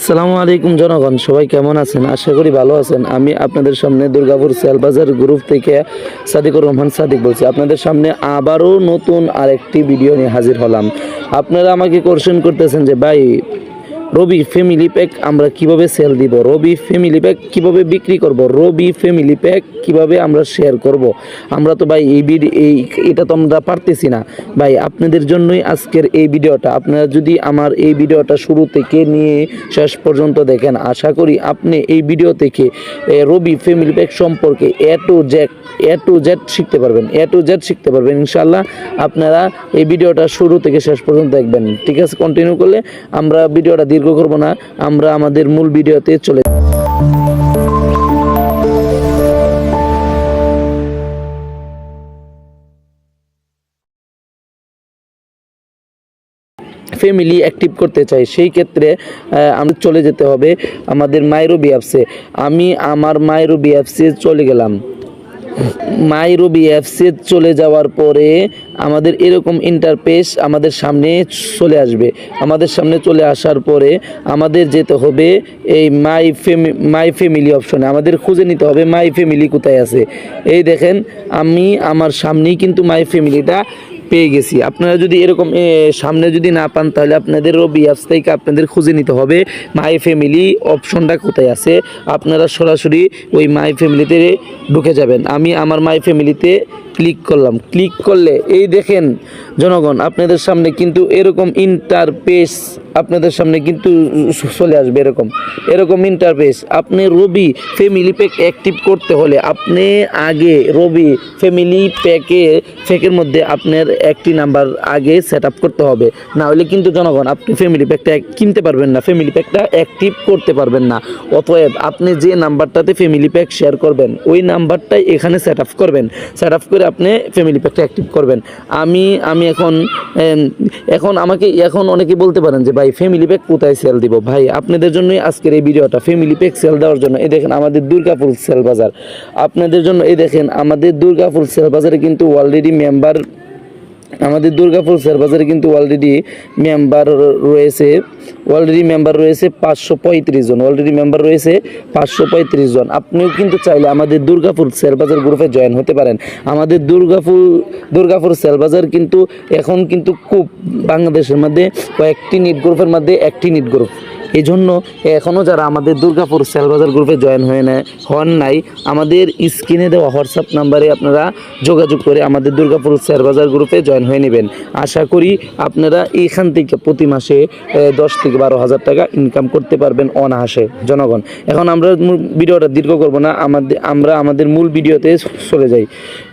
আসসালামু আলাইকুম জনগণ, সবাই কেমন আছেন? আশা করি ভালো আছেন। আমি আপনাদের সামনে দুর্গাপুর সেলবাজার গ্রুপ থেকে সাদিকুর রহমান সাদিক বলছি। আপনাদের সামনে আবারও নতুন আরেকটি ভিডিও নিয়ে হাজির হলাম। আপনারা আমাকে কোশ্চেন করতেছেন যে, ভাই রবি ফ্যামিলি প্যাক আমরা কীভাবে সেল দিব? রবি ফ্যামিলি প্যাক কীভাবে বিক্রি করব? রবি ফ্যামিলি প্যাক কীভাবে আমরা শেয়ার করব? আমরা তো ভাই এই ভিডিও এই এটা তো আমরা পারতেছি না। ভাই, আপনাদের জন্যই আজকের এই ভিডিওটা আপনারা যদি আমার এই ভিডিওটা শুরু থেকে নিয়ে শেষ পর্যন্ত দেখেন, আশা করি আপনি এই ভিডিও থেকে রবি ফ্যামিলি প্যাক সম্পর্কে A to Z A to Z শিখতে পারবেন। এ টু জেড শিখতে পারবেন। ইনশাল্লাহ আপনারা এই ভিডিওটা শুরু থেকে শেষ পর্যন্ত দেখবেন। ঠিক আছে? কন্টিনিউ করলে আমরা ভিডিওটা দীর্ঘ করব না, আমরা আমাদের মূল ভিডিওতে চলে ফ্যামিলি অ্যাক্টিভ করতে চাই, সেই ক্ষেত্রে আমরা চলে যেতে হবে আমাদের মাইরবি অ্যাপসে আমি আমার মাইরবি অ্যাপসে চলে গেলাম। মাইরবি অ্যাপসে চলে যাওয়ার পরে আমাদের এরকম ইন্টারপেস আমাদের সামনে চলে আসবে। আমাদের সামনে চলে আসার পরে আমাদের যেতে হবে এই মাই ফ্যামি মাই ফ্যামিলি অপশনে আমাদের খুঁজে নিতে হবে মাই ফ্যামিলি কোথায় আছে। এই দেখেন, আমি আমার সামনেই কিন্তু মাই ফ্যামিলিটা পেয়ে গেছি। আপনারা যদি এরকম সামনে যদি না পান, তাহলে আপনাদের রবি থেকে আপনাদের খুঁজে নিতে হবে। মাই ফ্যামিলি অপশনটা কোথায় আছে? আপনারা সরাসরি ওই মাই ফ্যামিলিতে ঢুকে যাবেন। আমি আমার মাই ফ্যামিলিতে ক্লিক করলাম। ক্লিক করলে, এই দেখেন জনগণ, আপনাদের সামনে কিন্তু এরকম ইন্টারপেস আপনাদের সামনে কিন্তু চলে আসবে এরকম। এরকম ইন্টারপেস আপনি রবি ফ্যামিলি প্যাক অ্যাক্টিভ করতে হলে আপনি আগে রবি ফ্যামিলি প্যাকে প্যাকের মধ্যে আপনার একটি নাম্বার আগে সেট করতে হবে। না হলে কিন্তু জনগণ, আপনি ফ্যামিলি প্যাকটা কিনতে পারবেন না ফ্যামিলি প্যাকটা অ্যাক্টিভ করতে পারবেন না। অতএব আপনি যে নাম্বারটাতে ফ্যামিলি প্যাক শেয়ার করবেন, ওই নাম্বারটাই এখানে সেট করবেন। সেট করে আপনি ফ্যামিলি প্যাকটা অ্যাক্টিভ করবেন। আমি আমি এখন এখন আমাকে, এখন অনেকে বলতে পারেন যে, ভাই ফ্যামিলি প্যাক কোথায় সেল দিব? ভাই, আপনাদের জন্যই আজকের এই ভিডিওটা ফ্যামিলি প্যাক সেল দেওয়ার জন্য। এই দেখেন আমাদের দুর্গাপুর সেল বাজার। আপনাদের জন্য, এই দেখেন, আমাদের দুর্গাপুর সেল বাজারে কিন্তু অলরেডি মেম্বার আমাদের দুর্গাপুর শেয়ার বাজারে কিন্তু অলরেডি মেম্বার রয়েছে অলরেডি মেম্বার রয়েছে পাঁচশো পঁয়ত্রিশ জন অলরেডি মেম্বার রয়েছে পাঁচশো পঁয়ত্রিশ জন। আপনিও কিন্তু চাইলে আমাদের দুর্গাপুর শেয়ার বাজার গ্রুপে জয়েন হতে পারেন। আমাদের দুর্গাপুর দুর্গাপুর শেয়ার বাজার কিন্তু এখন কিন্তু খুব বাংলাদেশের মধ্যে কয়েকটি নিট গ্রুপের মধ্যে একটি নিট গ্রুপ এই জন্য এখনও যারা আমাদের দুর্গাপুর সেলবাজার গ্রুপে জয়েন হয়ে নেয় হন নাই, আমাদের স্ক্রিনে দেওয়া হোয়াটসঅ্যাপ নাম্বারে আপনারা যোগাযোগ করে আমাদের দুর্গাপুর সেলবাজার গ্রুপে জয়েন হয়ে নেবেন। আশা করি আপনারা এখান থেকে প্রতি মাসে দশ থেকে বারো হাজার টাকা ইনকাম করতে পারবেন অনাহাসে জনগণ, এখন আমরা ভিডিওটা দীর্ঘ করব না, আমাদের আমরা আমাদের মূল ভিডিওতে চলে যাই।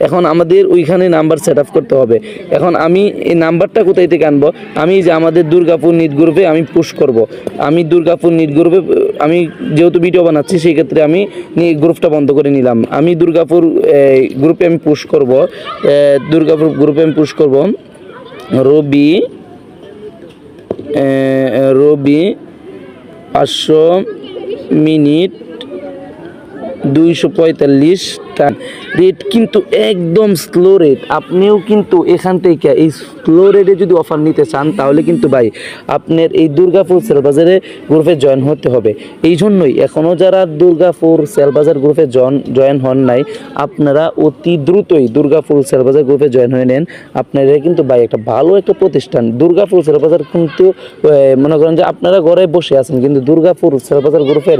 এখন আমাদের ওইখানে নাম্বার সেট আপ করতে হবে। এখন আমি এই নাম্বারটা কোথায় থেকে আনব? আমি যে আমাদের দুর্গাপুর নিট গ্রুপে আমি পুশ করব। আমি দুর্গাপুর গ্রুপে, আমি যেহেতু ভিডিও বানাচ্ছি, সেই ক্ষেত্রে আমি গ্রুপটা বন্ধ করে নিলাম। আমি দুর্গাপুর গ্রুপে আমি পুশ করব। দুর্গাপুর গ্রুপে আমি পুশ করব। রবি রবি পাঁচশো মিনিট দুইশো পঁয়তাল্লিশ টান রেট কিন্তু একদম স্লো রেট আপনিও কিন্তু এখান থেকে এই স্লো রেটে যদি অফার নিতে চান, তাহলে কিন্তু ভাই আপনার এই দুর্গাপুর সেলবাজারে গ্রুপে জয়েন হতে হবে। এই জন্যই এখনও যারা দুর্গাপুর সেলবাজার গ্রুপে জন জয়েন হন নাই, আপনারা অতি দ্রুতই দুর্গাপুর সেলবাজার গ্রুপে জয়েন হয়ে নেন। আপনারা কিন্তু ভাই একটা ভালো একটা প্রতিষ্ঠান। দুর্গাপুর সেলবাজার কিন্তু মনে করেন যে আপনারা ঘরে বসে আছেন, কিন্তু দুর্গাপুর সেলবাজার গ্রুপের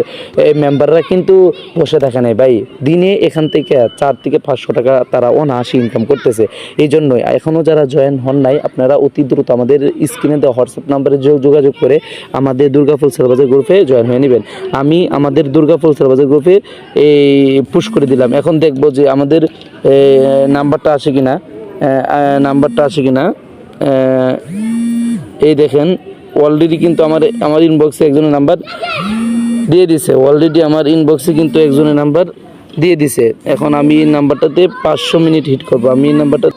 মেম্বাররা কিন্তু বসে থাকে নাই। ভাই, দিনে এখান থেকে চার থেকে পাঁচশো টাকা তারা অনায়াসে ইনকাম করতেছে। এই জন্যই এখনও যারা জয়েন হন নাই, আপনারা অতি দ্রুত আমাদের স্ক্রিনে দেওয়া হোয়াটসঅ্যাপ নাম্বারে যোগ- যোগাযোগ করে আমাদের দুর্গাপুর সেলবাজার গ্রুপে জয়েন হয়ে নেবেন। আমি আমাদের দুর্গাপুর সেলবাজার গ্রুপে এই পুশ করে দিলাম। এখন দেখব যে আমাদের নাম্বারটা আসে কিনা। নাম্বারটা আসে কিনা। এই দেখেন অলরেডি কিন্তু আমার আমার ইনবক্সে একজনের নাম্বার দিয়ে দিছে। অলরেডি আমার ইনবক্সে কিন্তু একজনের নাম্বার দিয়ে দিছে। এখন আমি এই নাম্বারটাতে পাঁচশো মিনিট হিট করব। আমি এই নাম্বারটা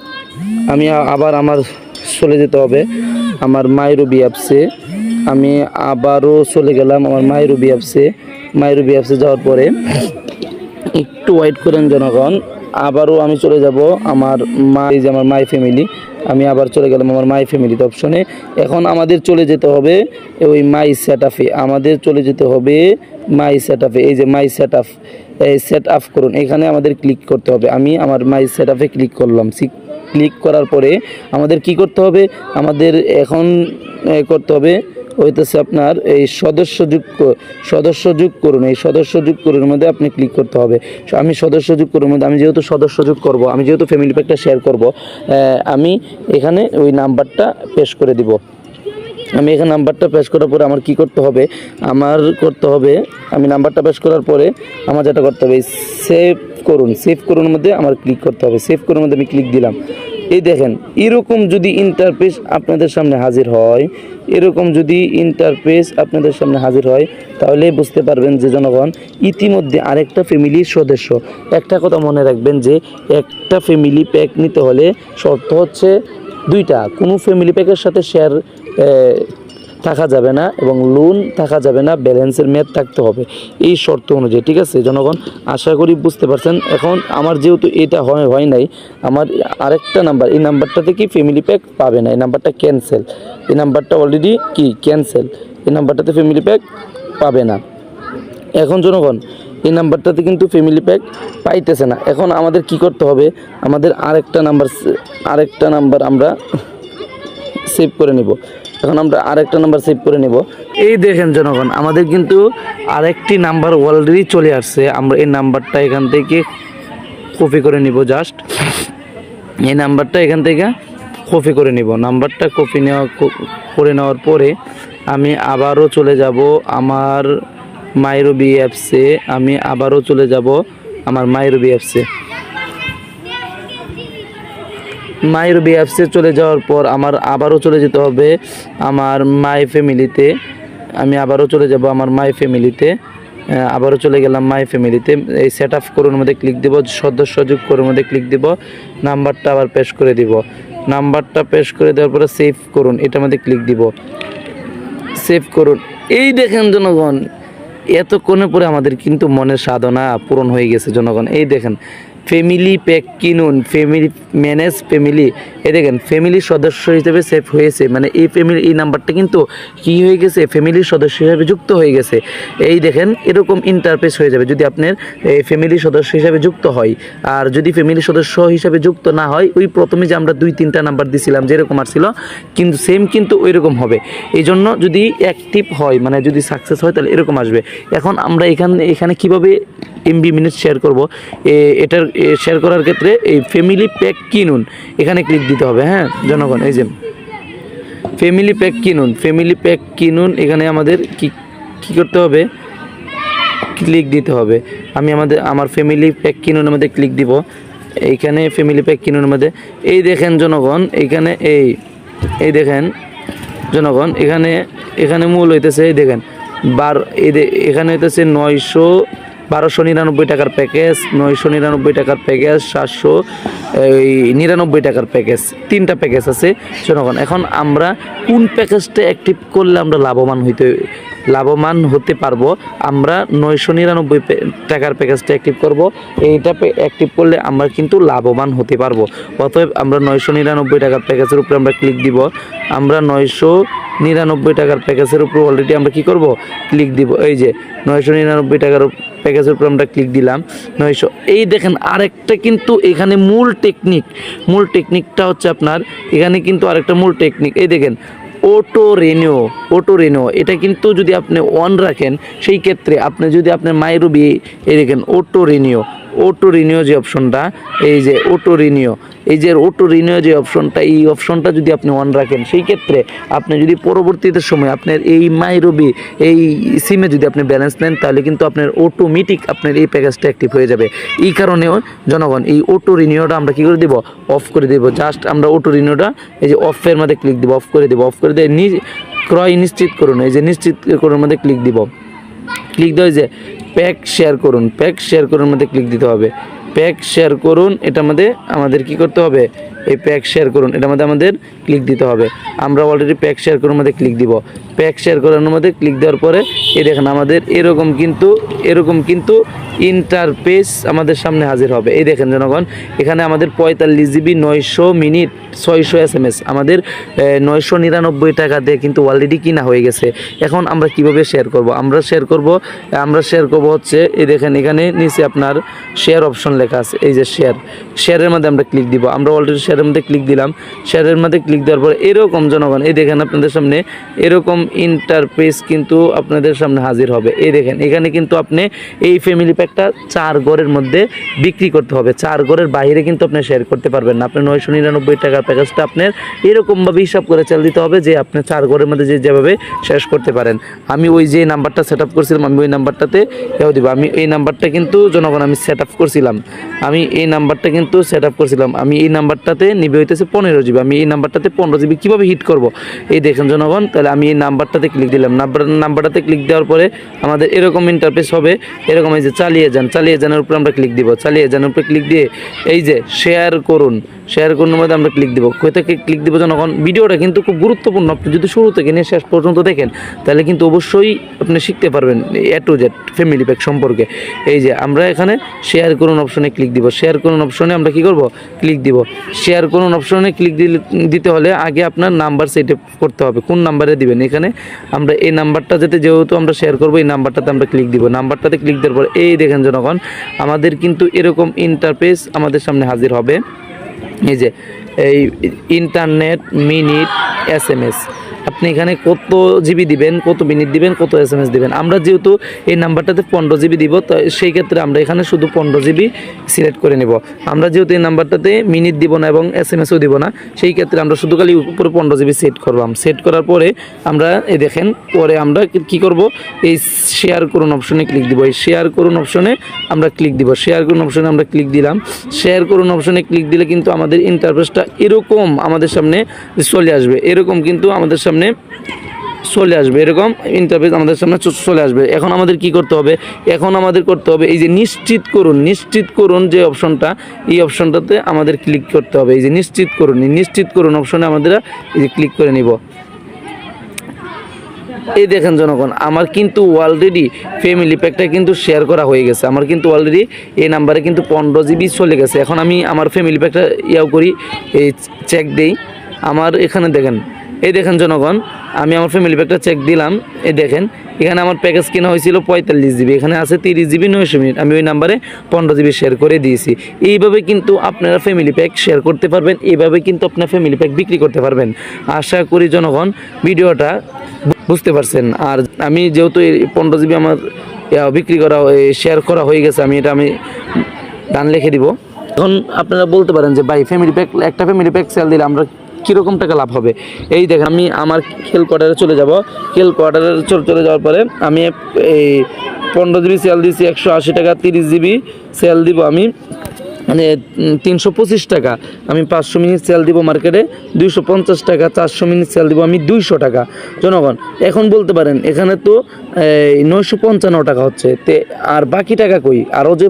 আমি আবার আমার চলে যেতে হবে। আমার মাইরবি অ্যাপসে আমি আবারও চলে গেলাম আমার মাইরবি অ্যাপসে মাইরবি অ্যাপসে যাওয়ার পরে একটু ওয়েট করেন জনগণ। আবারও আমি চলে যাব আমার মা, এই যে আমার মাই ফ্যামিলি আমি আবার চলে গেলাম আমার মাই ফ্যামিলিতে অপশনে এখন আমাদের চলে যেতে হবে ওই মাই সেট আপে আমাদের চলে যেতে হবে মাই সেট আপে এই যে মাই সেট আপ এই সেট আপ করুন। এখানে আমাদের ক্লিক করতে হবে। আমি আমার মাই সেট আপে ক্লিক করলাম। ক্লিক করার পরে আমাদের কি করতে হবে? আমাদের এখন করতে হবে হইতেছে আপনার এই সদস্য যোগ সদস্য যোগ করুন। এই সদস্য যোগ করুন মধ্যে আপনি ক্লিক করতে হবে। আমি সদস্য যোগ করুন মধ্যে, আমি যেহেতু সদস্য যোগ করব, আমি যেহেতু ফ্যামিলি প্যাকটা শেয়ার করব আমি এখানে ওই নাম্বারটা পেশ করে দিব। আমি এখানে নাম্বারটা পেশ করার পরে আমার কি করতে হবে? আমার করতে হবে, আমি নাম্বারটা পেশ করার পরে আমার যেটা করতে হবে সেভ করুন। সেভ করুন মধ্যে আমার ক্লিক করতে হবে। সেভ করুন মধ্যে আমি ক্লিক দিলাম। এই দেখেন, এরকম যদি ইন্টারপেস আপনাদের সামনে হাজির হয়, এরকম যদি ইন্টারপেস আপনাদের সামনে হাজির হয়, তাহলে বুঝতে পারবেন যে জনগণ ইতিমধ্যে আরেকটা ফ্যামিলির সদস্য। একটা কথা মনে রাখবেন যে, একটা ফ্যামিলি প্যাক নিতে হলে শর্ত হচ্ছে দুইটা। কোনো ফ্যামিলি প্যাকের সাথে শেয়ার থাকা যাবে না এবং লোন থাকা যাবে না ব্যালেন্সের মেয়াদ থাকতে হবে। এই শর্ত অনুযায়ী, ঠিক আছে? জনগণ, আশা করি বুঝতে পারছেন। এখন আমার যেহেতু এটা হয় হয় নাই, আমার আরেকটা নাম্বার এই নাম্বারটা থেকে ফ্যামিলি প্যাক পাবে না। এই নাম্বারটা ক্যান্সেল এই নাম্বারটা অলরেডি কি? ক্যান্সেল এই নাম্বারটাতে ফ্যামিলি প্যাক পাবে না। এখন জনগণ, এই নাম্বারটাতে কিন্তু ফ্যামিলি প্যাক পাইতেছে না। এখন আমাদের কি করতে হবে? আমাদের আরেকটা নাম্বার আরেকটা নাম্বার আমরা সেভ করে নিব। এখন আমরা আরেকটা নাম্বার সেভ করে নিব। এই দেখেন জনগণ, আমাদের কিন্তু আরেকটি নাম্বার অলরেডি চলে আসছে। আমরা এই নাম্বারটা এখান থেকে কপি করে নিব জাস্ট এই নাম্বারটা এখান থেকে কপি করে নিব। নাম্বারটা কপি নেওয়া করে নেওয়ার পরে আমি আবারও চলে যাব আমার মাইরবি অ্যাপসে আমি আবারও চলে যাব আমার মাইরবি অ্যাপসে মাইরবি অ্যাপসে চলে যাওয়ার পর আমার আবারও চলে যেতে হবে আমার মাই ফ্যামিলিতে আমি আবারও চলে যাব আমার মাই ফ্যামিলিতে আবারও চলে গেলাম মাই ফ্যামিলিতে এই সেট আপ করুন, মধ্যে ক্লিক দিব, সদস্য যোগ করুন মধ্যে ক্লিক দিব নাম্বারটা আবার পেশ করে দিব। নাম্বারটা পেশ করে দেওয়ার পরে সেভ করুন এটার মধ্যে ক্লিক দিব। সেভ করুন। এই দেখেন জনগণ, এত এতক্ষণে পরে আমাদের কিন্তু মনের সাধনা পূরণ হয়ে গেছে জনগণ। এই দেখেন ফ্যামিলি প্যাক কিনুন, ফ্যামিলি ম্যানেজ ফ্যামিলি। এই দেখেন ফ্যামিলির সদস্য হিসেবে সেভ হয়েছে। মানে এই ফ্যামিলি এই নাম্বারটা কিন্তু কি হয়ে গেছে? ফ্যামিলির সদস্য হিসেবে যুক্ত হয়ে গেছে। এই দেখেন, এরকম ইন্টারফেস হয়ে যাবে। যদি আপনার, এই ফ্যামিলির সদস্য হিসেবে যুক্ত হয়, আর যদি ফ্যামিলির সদস্য হিসেবে যুক্ত না হয়, ওই প্রথমে যে আমরা দুই, তিনটা নাম্বার দিছিলাম, যেরকম আসছিল কিন্তু সেম কিন্তু ওই রকম হবে। এই জন্য যদি অ্যাক্টিভ হয় মানে যদি সাকসেস হয়, তাহলে এরকম আসবে। এখন আমরা এখানে এখানে কীভাবে এমবি মিনিট শেয়ার করব। এটার শেয়ার করার ক্ষেত্রে এই ফ্যামিলি প্যাক কিনুন। এখানে ক্লিক দিতে হবে হ্যাঁ? জনগণ, এই যে। ফ্যামিলি প্যাক কিনুন ফ্যামিলি প্যাক কিনুন, এখানে আমাদের কি কি করতে হবে? ক্লিক দিতে হবে। আমি আমাদের, আমার ফ্যামিলি প্যাক কিনুন মধ্যে ক্লিক দিব। এইখানে ফ্যামিলি প্যাক কিনুন মধ্যে। এই দেখেন জনগণ এইখানে এই এই দেখেন জনগণ, এখানে এখানে মূল হইতেছে, এই দেখেন। বার, এই এখানে হইতেছে নয়শো বারোশো নিরানব্বই টাকার প্যাকেজ, নয়শো নিরানব্বই টাকার প্যাকেজ, সাতশো, এই নিরানব্বই টাকার প্যাকেজ। তিনটা প্যাকেজ আছে। জনগণ, এখন আমরা কোন প্যাকেজটা অ্যাক্টিভ করলে আমরা লাভবান হইতে, লাভবান হতে পারব? আমরা নয়শো নিরানব্বই টাকার প্যাকেজটা অ্যাক্টিভ করব। এইটা অ্যাক্টিভ করলে আমরা কিন্তু লাভবান হতে পারব। অতএব আমরা নয়শো নিরানব্বই টাকার প্যাকেজের উপরে আমরা ক্লিক দিব। আমরা নয়শো নিরানব্বই টাকার প্যাকেজের উপর অলরেডি আমরা কি করব? ক্লিক দিব। এই যে, নয়শো নিরানব্বই টাকার প্যাকেজের উপর আমরা ক্লিক দিলাম। নয়শো এই দেখেন আরেকটা কিন্তু এখানে মূল টেকনিক মূল টেকনিকটা হচ্ছে আপনার, এখানে কিন্তু আরেকটা মূল টেকনিক এই দেখেন অটো রেনিও অটো রেনিও এটা কিন্তু যদি আপনি অন রাখেন, সেই ক্ষেত্রে আপনি যদি আপনার মাইরুবি এই দেখেন অটো রিনিও অটো রিনিও যে অপশনটা এই যে অটো রিনিও এই যে অটো রিনিও যে অপশনটা এই অপশনটা যদি আপনি অন রাখেন, সেই ক্ষেত্রে আপনি যদি পরবর্তীতে সময় আপনার এই মাইরবি, এই সিমে যদি আপনি ব্যালেন্স নেন, তাহলে কিন্তু আপনার অটোমেটিক আপনার এই প্যাকেজটা অ্যাক্টিভ হয়ে যাবে। এই কারণেও জনগণ এই অটো রিনিওটা আমরা কী করে দেবো? অফ করে দেবো। জাস্ট আমরা অটো রিনিওটা এই যে অফের মধ্যে ক্লিক দিব অফ করে দেবো অফ করে দিয়ে ক্রয় নিশ্চিত করুন, এই যে নিশ্চিত করুন মধ্যে ক্লিক দিব। ক্লিক দেওয়া যে প্যাক শেয়ার করুন। প্যাক শেয়ার করুন মধ্যে ক্লিক দিতে হবে। প্যাক শেয়ার করুন এটা মধ্যে আমাদের কি করতে হবে? এই প্যাক শেয়ার করুন। এটার মধ্যে আমাদের ক্লিক দিতে হবে। আমরা অলরেডি প্যাক শেয়ার করুন মধ্যে ক্লিক দিব। প্যাক শেয়ার করানোর মধ্যে ক্লিক দেওয়ার পরে, এই দেখেন আমাদের এরকম কিন্তু এরকম কিন্তু ইন্টারপেস আমাদের সামনে হাজির হবে। এই দেখেন জনগণ, এখানে আমাদের পঁয়তাল্লিশ জিবি নয়শো মিনিট, ছয়শো এস এম এস আমাদের নয়শো নিরানব্বই টাকা দিয়ে কিন্তু অলরেডি কিনা হয়ে গেছে। এখন আমরা কীভাবে শেয়ার করব? আমরা শেয়ার করব, আমরা শেয়ার করব হচ্ছে, এই দেখেন এখানে নিচে আপনার শেয়ার অপশন লেখা আছে। এই যে শেয়ার শেয়ারের মধ্যে আমরা ক্লিক দিব। আমরা অলরেডি শেয়ারের মধ্যে ক্লিক দিলাম। শেয়ারের মধ্যে ক্লিক দেওয়ার পরে এরকম জনগণ, এই দেখেন আপনাদের সামনে, এরকম ইন্টারপেস কিন্তু আপনাদের সামনে হাজির হবে। এই দেখেন, এখানে কিন্তু আপনি এই ফ্যামিলি প্যাকটা চার গড়ের মধ্যে বিক্রি করতে হবে। চার গড়ের বাইরে কিন্তু আপনি শেয়ার করতে পারবেন না। আপনি নয়শো নিরানব্বই টাকার প্যাকেজটা আপনার এরকমভাবে হিসাব করে চাল দিতে হবে যে আপনি চার গড়ের মধ্যে যে যেভাবে শেষ করতে পারেন। আমি ওই যে নাম্বারটা সেট আপ করছিলাম, আমি ওই নাম্বারটাতে এও দিব। আমি এই নাম্বারটা কিন্তু জনগণ, আমি সেট আপ করছিলাম। আমি এই নাম্বারটা কিন্তু সেট আপ করছিলাম। আমি এই নাম্বারটাতে নিবে হইতেছে পনেরো জিবি। আমি এই নাম্বারটাতে পনেরো জিবি কীভাবে হিট করব? এই দেখেন জনগণ, তাহলে আমি এই নাম্বারটাতে ক্লিক দিলাম। নাম্বার, নাম্বারটাতে ক্লিক দেওয়ার পরে আমাদের এরকম ইন্টারফেস হবে। এরকম এই যে চালিয়ে যান, চালিয়ে যানের উপরে আমরা ক্লিক দিব। চালিয়ে যানের উপরে ক্লিক দিয়ে এই যে শেয়ার করুন। শেয়ার করুন, মধ্যে আমরা ক্লিক দিব। কোথা থেকে ক্লিক দিব জনগণ ভিডিওটা কিন্তু খুব গুরুত্বপূর্ণ। আপনি যদি শুরু থেকে নিয়ে শেষ পর্যন্ত দেখেন, তাহলে কিন্তু অবশ্যই আপনি শিখতে পারবেন A to Z family pack সম্পর্কে। এই যে, আমরা এখানে শেয়ার করুন অপশনে ক্লিক দিব। শেয়ার করুন অপশনে আমরা কি করব? ক্লিক দিব। শেয়ার করুন অপশনে ক্লিক দিতে হলে আগে আপনার নাম্বার সেট করতে হবে। কোন নাম্বারে দিবেন? এখানে আমরা এই নাম্বারটা যাতে যেহেতু আমরা শেয়ার করব, এই নাম্বারটাতে আমরা ক্লিক দিব। নাম্বারটাতে ক্লিক দেওয়ার পর এই দেখেন জনগণ আমাদের কিন্তু এরকম ইন্টারফেস আমাদের সামনে হাজির হবে। এই যে এই internet minute S M S আপনি এখানে কত জিবি দিবেন, কত মিনিট দিবেন, কত এস এম এস দিবেন? আমরা যেহেতু এই নাম্বারটাতে পনেরো জিবি দিব, তো সেই ক্ষেত্রে আমরা এখানে শুধু পনেরো জিবি সিলেক্ট করে নিব। আমরা যেহেতু এই নাম্বারটাতে মিনিট দিব না এবং এস এম এসও দিব না, সেই ক্ষেত্রে আমরা শুধু খালি উপরে পনেরো জিবি সেট করবাম সেট করার পরে আমরা এই দেখেন, পরে আমরা কি- কি করব? এই শেয়ার করুন অপশনে ক্লিক দিব। এই শেয়ার করুন অপশনে আমরা ক্লিক দিব। শেয়ার করুন অপশনে আমরা ক্লিক দিলাম। শেয়ার করুন অপশনে ক্লিক দিলে কিন্তু আমাদের ইন্টারফেসটা এরকম আমাদের সামনে চলে আসবে। এরকম কিন্তু আমাদের সামনে চলে আসবে। এরকম ইন্টারফেস আমাদের সামনে চলে আসবে। এখন আমাদের কি করতে হবে? এখন আমাদের করতে হবে এই যে নিশ্চিত করুন নিশ্চিত করুন যে অপশনটা এই অপশনটাতে আমাদের ক্লিক করতে হবে। এই যে নিশ্চিত করুন নিশ্চিত করুন অপশনে আমাদের এই যে ক্লিক করে নিব। এই দেখেন জনগণ, আমার কিন্তু অলরেডি ফ্যামিলি প্যাকটা কিন্তু শেয়ার করা হয়ে গেছে। আমার কিন্তু অলরেডি এই নাম্বারে কিন্তু পনেরো জিবি চলে গেছে। এখন আমি আমার ফ্যামিলি প্যাকটা ইয়াও করি, এই চেক দেই। আমার এখানে দেখেন এই দেখেন জনগণ, আমি আমার ফ্যামিলি প্যাকটা চেক দিলাম, এই দেখেন, এখানে আমার প্যাকেজ কেনা হয়েছিল পঁয়তাল্লিশ জিবি এখানে আছে তিরিশ জিবি নয়শো মিনিট। আমি ওই নাম্বারে পনেরো জিবি শেয়ার করে দিয়েছি। এইভাবে কিন্তু আপনারা ফ্যামিলি প্যাক শেয়ার করতে পারবেন, এইভাবে কিন্তু আপনার ফ্যামিলি প্যাক বিক্রি করতে পারবেন। আশা করি জনগণ ভিডিওটা বুঝতে পারছেন। আর আমি যেহেতু এই পনেরো জিবি আমার বিক্রি করা শেয়ার করা হয়ে গেছে, আমি এটা আমি ডান লিখে দিব। এখন আপনারা বলতে পারেন যে, ভাই ফ্যামিলি প্যাক একটা ফ্যামিলি প্যাক সেল দিলে আমরা কীরকম টাকা লাভ হবে? এই দেখেন, আমি আমার খেল কোয়ার্টারে চলে যাব। খেল কোয়ার্টারে চলে যাওয়ার পরে আমি এই পনেরো জিবি সেল দিচ্ছি একশো আশি টাকা, তিরিশ জিবি সেল দিব আমি। তিনশো পঁচিশ টাকা। আমি পাঁচশো মিনিট সেল দিব মার্কেটে দুইশো পঞ্চাশ টাকা, চারশো মিনিট সেল দিব আমি দুইশো টাকা। জনগণ, এখন বলতে পারেন, এখানে তো নয়শো পঞ্চান্ন টাকা হচ্ছে। তে, আর বাকি টাকা কই? আরও যে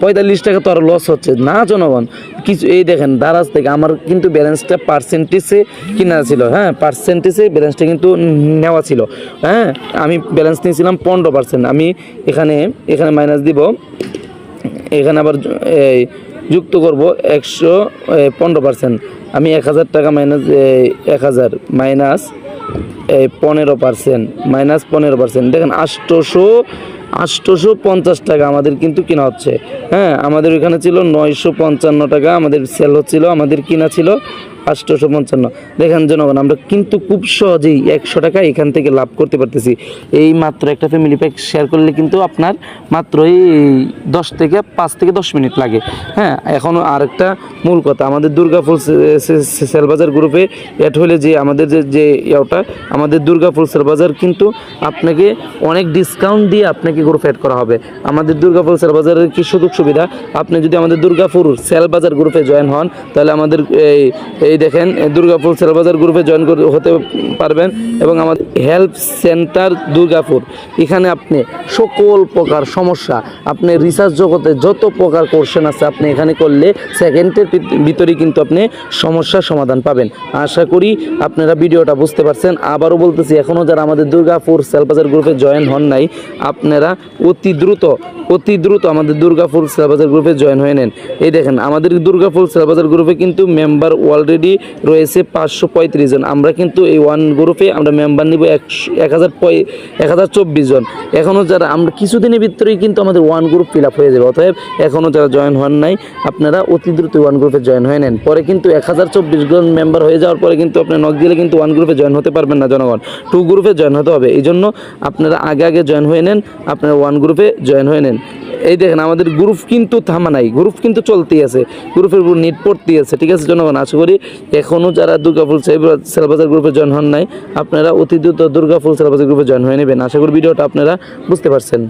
পঁয়তাল্লিশ টাকা তো আরও লস হচ্ছে। না, জনগণ, কিছু, এই দেখেন, দারাজ থেকে আমার কিন্তু ব্যালেন্সটা পার্সেন্টেজে কিনা ছিল। হ্যাঁ পার্সেন্টেজে ব্যালেন্সটা কিন্তু নেওয়া ছিল। হ্যাঁ আমি ব্যালেন্স নিয়েছিলাম পনেরো পার্সেন্ট আমি এখানে এখানে মাইনাস দিব এখানে আবার এই যুক্ত করব একশো পনেরো পার্সেন্ট আমি এক হাজার টাকা মাইনাস এক হাজার মাইনাস এই পনেরো পার্সেন্ট মাইনাস পনেরো পার্সেন্ট দেখেন আষ্টশো আষ্টশো পঞ্চাশ টাকা আমাদের কিন্তু কেনা হচ্ছে। হ্যাঁ আমাদের ওইখানে ছিল নয়শো পঞ্চান্ন টাকা, আমাদের সেল হচ্ছিল, আমাদের কিনা ছিল আষ্টশো পঞ্চান্ন। দেখেন জনগণ, আমরা কিন্তু খুব সহজেই একশো টাকা এখান থেকে লাভ করতে পারতেছি। এই মাত্র একটা ফ্যামিলি প্যাক শেয়ার করলে কিন্তু আপনার মাত্র এই দশ থেকে পাঁচ থেকে দশ মিনিট লাগে। হ্যাঁ এখনও আরেকটা মূল কথা, আমাদের দুর্গাফুল সেলবাজার গ্রুপে অ্যাড হলে যে আমাদের যে যে ইয়েটা, আমাদের দুর্গাফুল সেলবাজার কিন্তু আপনাকে অনেক ডিসকাউন্ট দিয়ে আপনাকে গ্রুপ অ্যাড করা হবে। আমাদের দুর্গাফুল সেলবাজারের কি সুযোগ সুবিধা আপনি যদি আমাদের দুর্গাপুর সেলবাজার গ্রুপে জয়েন হন, তাহলে আমাদের এই এই দেখেন দুর্গাপুর সেলবাজার গ্রুপে জয়েন হতে পারবেন এবং আমাদের হেল্প সেন্টার দুর্গাপুর। এখানে আপনি সকল প্রকার সমস্যা, আপনি রিসার্চ জগতে যত প্রকার কোশ্চেন আছে, আপনি এখানে করলে সেকেন্ডের ভিতরে কিন্তু আপনি সমস্যার সমাধান পাবেন। আশা করি আপনারা ভিডিওটা বুঝতে পারছেন। আবারও বলতেছি এখনও যারা আমাদের দুর্গাপুর সেলবাজার গ্রুপে জয়েন হন নাই, আপনারা অতি দ্রুত অতি দ্রুত আমাদের দুর্গাপুর সেলবাজার গ্রুপে জয়েন হয়ে নেন। এই দেখেন, আমাদের দুর্গাপুর সেলবাজার গ্রুপে কিন্তু মেম্বার অলরেডি রয়েছে পাঁচশো পঁয়ত্রিশ জন। আমরা কিন্তু এই ওয়ান গ্রুপে আমরা মেম্বার নিব এক হাজার এক হাজার চব্বিশ জন। এখনও যারা আমরা কিছুদিনের ভিতরেই কিন্তু আমাদের ওয়ান গ্রুপ ফিল আপ হয়ে যাবে। অতএব এখনও যারা জয়েন হন নাই, আপনারা অতি দ্রুত ওয়ান গ্রুপে জয়েন হয়ে নেন। পরে কিন্তু এক হাজার চব্বিশ জন মেম্বার হয়ে যাওয়ার পরে কিন্তু আপনি নক দিলে কিন্তু ওয়ান গ্রুপে জয়েন হতে পারবেন না জনগণ। টু গ্রুপে জয়েন হতে হবে। এই জন্য আপনারা আগে আগে জয়েন হয়ে নেন, আপনারা ওয়ান গ্রুপে জয়েন হয়ে নেন। এই দেখেন, আমাদের গ্রুপ কিন্তু থামা নাই। গ্রুপ কিন্তু চলতেই আছে। গ্রুপের উপর নিট পড়তেই আছে। ঠিক আছে জনগণ? আশা করি এখনও যারা দুর্গাফুল সেলবাজার গ্রুপে জয়েন হন নাই, আপনারা অতি দ্রুত দুর্গাফুল সেলবাজার গ্রুপে জয়েন হয়ে নেবেন। আশা করি ভিডিওটা আপনারা বুঝতে পারছেন।